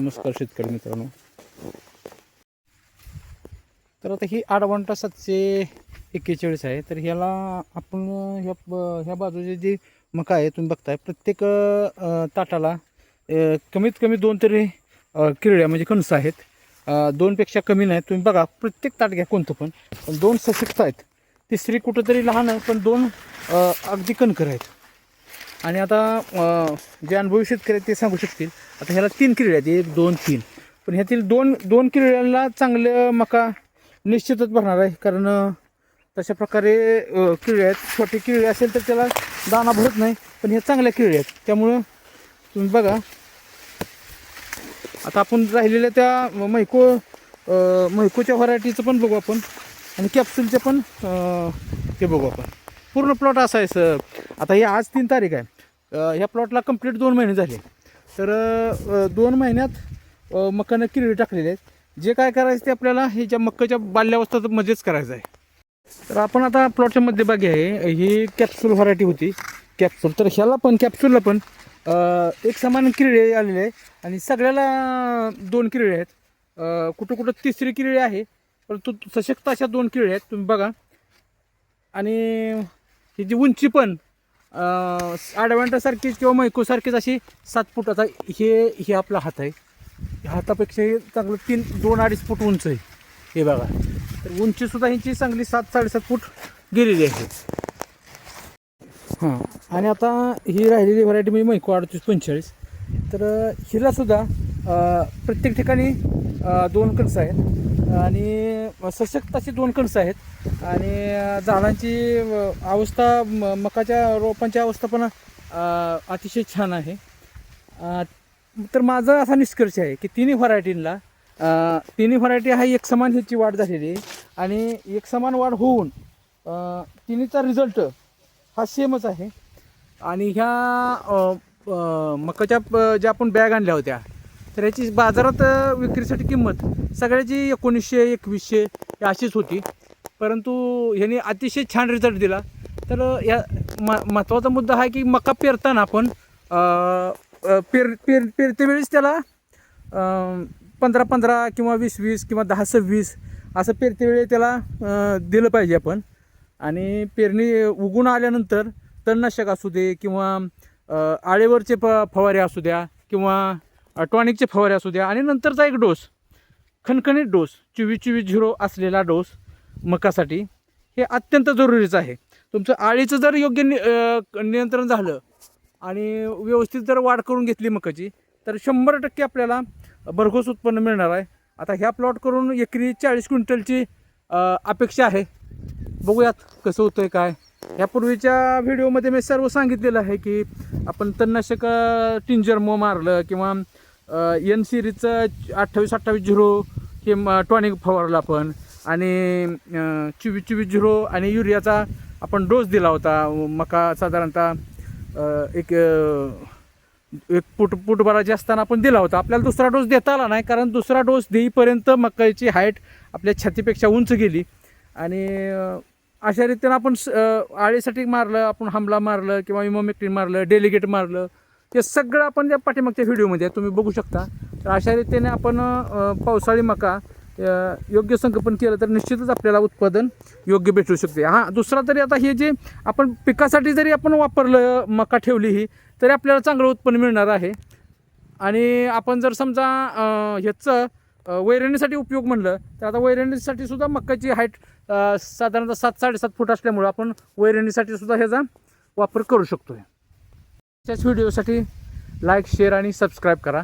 नमस्कार शेतकरी मित्रांनो. तर आता ही आडवंटा सातशे एक्केचाळीस आहे. तर ह्याला आपण ह्या ह्या बाजूचे जी मका आहे तुम्ही बघताय प्रत्येक ताटाला कमीत कमी दोन तरी किरड्या म्हणजे कणसं आहेत. दोनपेक्षा कमी नाही. तुम्ही बघा प्रत्येक ताट घ्या कोणतं पण. पण दोन सशक्त आहेत. तिसरी कुठंतरी लहान आहे पण दोन अगदी कणकर आहेत. आणि आता जे अनुभवी शेतकरी आहेत ते सांगू शकतील. आता ह्याला तीन किरड्या आहेत. एक दोन तीन. पण ह्यातील दोन दोन किरड्याला चांगलं मका निश्चितच भरणार आहे. कारण तशा प्रकारे अ, आहेत. छोटी किरडी असेल तर त्याला दाना भरत नाही. पण ह्या चांगल्या किरड्या आहेत. त्यामुळं तुम्ही बघा. आता आपण राहिलेल्या त्या मैको मैकोच्या व्हरायटीचं पण बघू आपण. आणि कॅप्सूलचे पण ते बघू आपण. पूर्ण प्लॉट असा आहे सर आता हे आज तीन तारीख आहे. ह्या प्लॉटला कंप्लीट दोन महिने झाले. तर दोन महिन्यात मकानं किरडी टाकलेले आहेत. जे काय करायचं ते आपल्याला हे ज्या मक्काच्या बाल्यावस्था मध्येच करायचं आहे. तर आपण आता प्लॉटच्या मध्यभागी आहे. ही कॅप्सूल व्हरायटी होती. कॅप्सूल तर ह्याला पण कॅप्सूलला पण एक समान किरळे आलेले आहे आणि सगळ्याला दोन किरळे आहेत. कुठं कुठं तिसरी किरडी आहे. परंतु सशक्त अशा दोन किरळे आहेत. तुम्ही बघा. आणि ही जी उंची पण आडवांटासारखीच किंवा मैकोसारखीच अशी सात फूट आता हे हे आपला हात आहे. हातापेक्षाही हातापेक्षा हे चांगलं तीन दोन अडीच फूट उंच आहे हे बघा. तर उंचीसुद्धा ह्यांची चांगली सात साडेसात फूट गेलेली आहे. हां आणि आता ही राहिलेली व्हरायटी म्हणजे मैको अडतीस पंचेचाळीस. तर हिलासुद्धा प्रत्येक ठिकाणी दोन कणसं आहेत. आणि सशक्त अशी दोन कणसं आहेत. आणि झाडांची अवस्था म- मकाच्या रोपांची अवस्था पण अतिशय छान आहे. तर माझा असा निष्कर्ष आहे की तिन्ही व्हरायटींना तिन्ही व्हरायटी हा एक समान ह्याची वाढ झालेली आहे. आणि एक समान वाढ होऊन तिन्हीचा रिझल्ट हा सेमच आहे. आणि ह्या मकाच्या ज्या आपण बॅग आणल्या होत्या तर याची बाजारात विक्रीसाठी किंमत सगळ्याची एकोणीसशे एकवीसशे अशीच होती. परंतु ह्याने अतिशय छान रिझल्ट दिला. तर या म महत्त्वाचा मुद्दा हा की मका पेरताना आपण पेर पेर पेरतेवेळीस त्याला पंधरा पंधरा किंवा वीस वीस किंवा दहा सव्वीस असं पेरते वेळी त्याला दिलं पाहिजे आपण. आणि पेरणी उगून आल्यानंतर तणनाशक असू दे किंवा आळेवरचे फ फवारे असू द्या किंवा टॉनिकचे फवारे असू द्या आणि नंतरचा एक डोस खणखणीत डोस चोवीस चोवीस झिरो असलेला डोस मकासाठी हे अत्यंत जरुरीचं आहे. तुमचं आळीचं जर योग्य नि नियंत्रण झालं आणि व्यवस्थित जर वाढ करून घेतली मकाची तर शंभर टक्के आपल्याला भरघोस उत्पन्न मिळणार आहे. आता ह्या प्लॉट करून एकरी चाळीस क्विंटलची अपेक्षा आहे. बघूयात कसं होतं आहे काय. यापूर्वीच्या व्हिडिओमध्ये मी सर्व सांगितलेलं आहे की आपण तणनाशक टिंजर मो मारलं किंवा एन सिरीजचं अठ्ठावीस अठ्ठावीस झिरो हे टॉनिक फवारलं आपण. आणि चोवीस चोवीस झिरो आणि युरियाचा आपण डोस दिला होता. मका साधारणतः एक एक फूट फुटभराची असताना आपण दिला होता. आपल्याला दुसरा डोस देता आला नाही कारण दुसरा डोस देईपर्यंत मकाईची हाईट आपल्या छातीपेक्षा उंच गेली. आणि अशा रीतीनं आपण स- आळीसाठी मारलं आपण हमला मारलं किंवा इमोमेक्टिन मारलं डेलिगेट मारलं. ते सगळं आपण त्या पाठीमागच्या व्हिडिओमध्ये आहे, तुम्ही बघू शकता. तर अशा रीतीने आपण पावसाळी मका योग्य संगोपन केलं तर निश्चितच आपल्याला उत्पादन योग्य भेटू शकते. हां दुसरा तरी आता हे जे आपण पिकासाठी जरी आपण वापरलं मका ठेवली ही तरी आपल्याला चांगलं उत्पन्न मिळणार आहे. आणि आपण जर समजा ह्याचं वैरणीसाठी उपयोग म्हणलं तर आता वैरणीसाठी सुद्धा मक्काची हाईट साधारणतः सात साडेसात फूट असल्यामुळं आपण वैरणीसाठी सुद्धा ह्याचा वापर करू शकतो त्याच व्हिडिओसाठी लाईक शेअर आणि सबस्क्राईब करा.